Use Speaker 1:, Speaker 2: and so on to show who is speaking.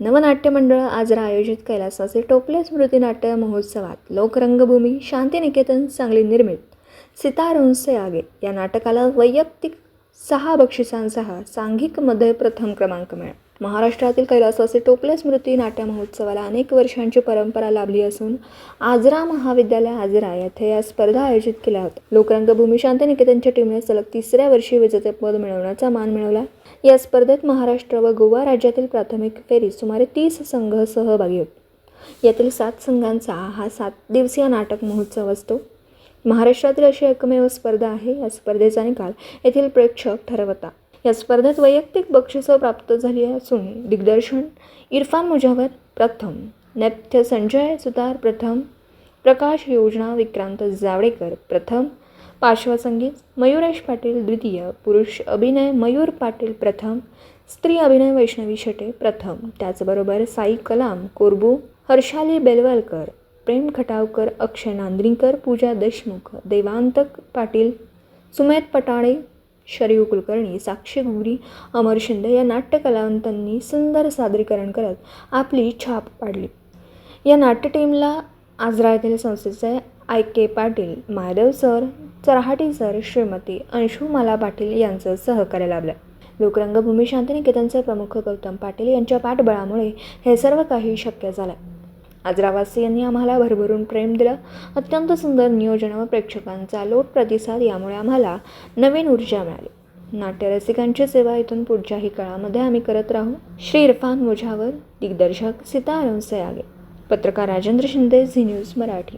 Speaker 1: नवनाट्य मंडळ आजरा आयोजित कैलासाचे टोपले स्मृती नाट्य महोत्सवात लोकरंगभूमी शांतिनिकेतन सांगली निर्मित सितारोंसे आगे या नाटकाला वैयक्तिक सहा बक्षिसांसह सांघिकमध्ये प्रथम क्रमांक मिळाला. महाराष्ट्रातील कैलासवासी टोपले स्मृती नाट्य महोत्सवाला अनेक वर्षांची परंपरा लाभली असून आजरा महाविद्यालय आजरा येथे या स्पर्धा आयोजित केल्या होत्या. लोकरंगभूमी शांतिनिकेतनच्या टीमने सलग तिसऱ्या वर्षी विजेतेपद मिळवण्याचा मान मिळवला. या स्पर्धेत महाराष्ट्र व गोवा राज्यातील प्राथमिक फेरीत सुमारे तीस संघ सहभागी होते. यातील सात संघांचा हा सात दिवसीय नाटक महोत्सव असतो. महाराष्ट्रातील अशी एकमेव स्पर्धा आहे या स्पर्धेचा निकाल येथील प्रेक्षक ठरवता या स्पर्धेत वैयक्तिक बक्षिसं प्राप्त झाली असून दिग्दर्शन इरफान मुजावर प्रथम नृत्य संजय सुतार प्रथम प्रकाश योजना विक्रांत जावडेकर प्रथम पार्श्वसंगीत मयुरेश पाटील द्वितीय पुरुष अभिनय मयूर पाटील प्रथम स्त्री अभिनय वैष्णवी शेटे प्रथम. त्याचबरोबर साई कलाम कोरबू हर्षाली बेलवालकर प्रेम खटावकर अक्षय नांद्रीकर पूजा देशमुख देवांतक पाटील सुमेध पटाणे शरीव कुलकर्णी साक्षी गुगरी अमर शिंदे या नाट्यकलावंतांनी सुंदर सादरीकरण करत आपली छाप पाडली. या नाट्य टीमला आजरा येथील संस्थेचे I. K. Patil Mahadev sir Charhati sir Shrimati Anshumala Patil यांचं सहकार्य लाभलं. लोकरंगभूमी शांतिनिकेतनचे प्रमुख गौतम पाटील यांच्या पाठबळामुळे हे सर्व काही शक्य झालं. आजरावासियांनी आम्हाला भरभरून प्रेम दिलं. अत्यंत सुंदर नियोजन व प्रेक्षकांचा लोट प्रतिसाद यामुळे आम्हाला नवीन ऊर्जा मिळाली. नाट्यरसिकांची सेवा इथून पुढच्याही काळामध्ये आम्ही करत राहू. श्री इरफान मुझावर दिग्दर्शक सीता सीताराम आगे पत्रकार राजेंद्र शिंदे झी न्यूज मराठी.